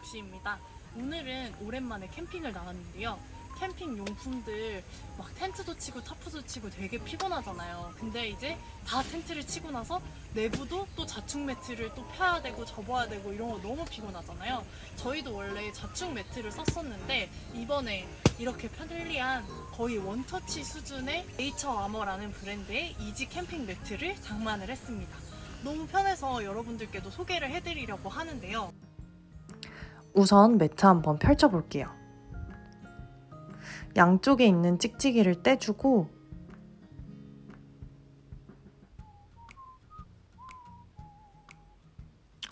룩시입니다. 오늘은 오랜만에 캠핑을 나갔는데요. 캠핑 용품들 막 텐트도 치고 타프도 치고 되게 피곤하잖아요. 근데 이제 다 텐트를 치고 나서 내부도 또 자충 매트를 또 펴야 되고 접어야 되고 이런 거 너무 피곤하잖아요. 저희도 원래 자충 매트를 썼었는데 이번에 이렇게 편리한 거의 원터치 수준의 네이처 아머라는 브랜드의 이지 캠핑 매트를 장만을 했습니다. 너무 편해서 여러분들께도 소개를 해드리려고 하는데요. 우선 매트 한번 펼쳐볼게요. 양쪽에 있는 찍찍이를 떼주고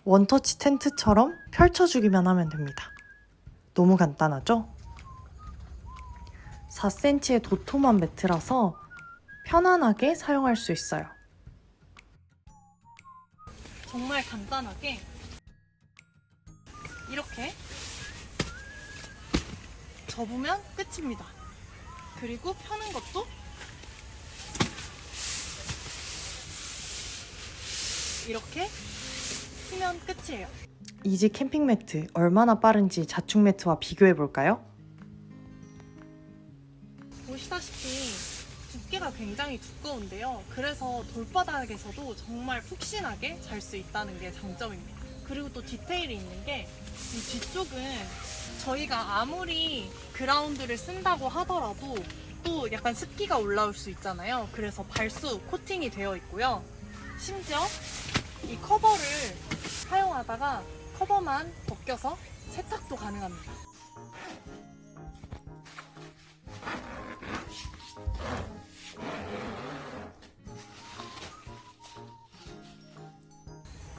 원터치 텐트처럼 펼쳐주기만 하면 됩니다. 너무 간단하죠? 4cm의 도톰한 매트라서 편안하게 사용할 수 있어요. 정말 간단하게 접으면 끝입니다. 그리고 펴는 것도 이렇게 피면 끝이에요. 이지 캠핑 매트 얼마나 빠른지 자충 매트와 비교해 볼까요? 보시다시피 두께가 굉장히 두꺼운데요. 그래서 돌바닥에서도 정말 푹신하게 잘 수 있다는 게 장점입니다. 그리고 또 디테일이 있는 게 이 뒤쪽은 저희가 아무리 그라운드를 쓴다고 하더라도 또 약간 습기가 올라올 수 있잖아요. 그래서 발수 코팅이 되어 있고요. 심지어 이 커버를 사용하다가 커버만 벗겨서 세탁도 가능합니다.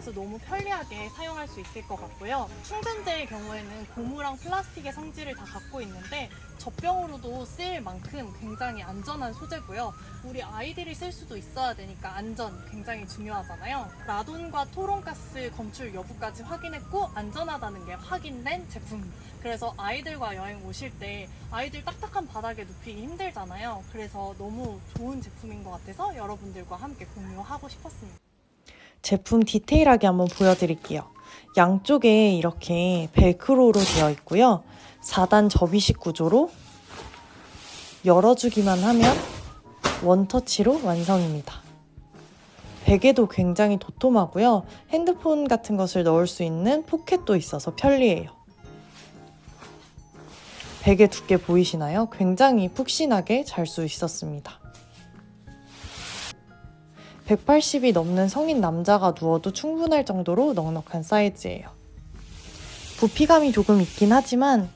그래서 너무 편리하게 사용할 수 있을 것 같고요. 충전재의 경우에는 고무랑 플라스틱의 성질을 다 갖고 있는데 젖병으로도 쓸 만큼 굉장히 안전한 소재고요. 우리 아이들이 쓸 수도 있어야 되니까 안전 굉장히 중요하잖아요. 라돈과 토론가스 검출 여부까지 확인했고 안전하다는 게 확인된 제품입니다. 그래서 아이들과 여행 오실 때 아이들 딱딱한 바닥에 눕히기 힘들잖아요. 그래서 너무 좋은 제품인 것 같아서 여러분들과 함께 공유하고 싶었습니다. 제품 디테일하게 한번 보여드릴게요. 양쪽에 이렇게 벨크로로 되어 있고요. 4단 접이식 구조로 열어주기만 하면 원터치로 완성입니다. 베개도 굉장히 도톰하고요. 핸드폰 같은 것을 넣을 수 있는 포켓도 있어서 편리해요. 베개 두께 보이시나요? 굉장히 푹신하게 잘 수 있었습니다. 180이 넘는 성인 남자가 누워도 충분할 정도로 넉넉한 사이즈예요. 부피감이 조금 있긴 하지만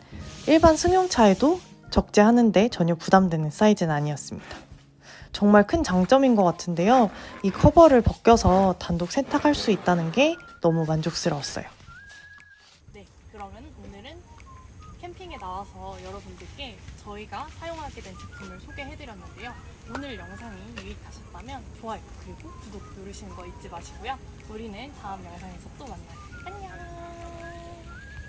일반 승용차에도 적재하는데 전혀 부담되는 사이즈는 아니었습니다. 정말 큰 장점인 것 같은데요. 이 커버를 벗겨서 단독 세탁할 수 있다는 게 너무 만족스러웠어요. 네, 그러면 오늘은 캠핑에 나와서 여러분들께 저희가 사용하게 된 제품을 소개해드렸는데요. 오늘 영상이 유익하셨다면 좋아요 그리고 구독 누르시는 거 잊지 마시고요. 우리는 다음 영상에서 또 만나요. 안녕!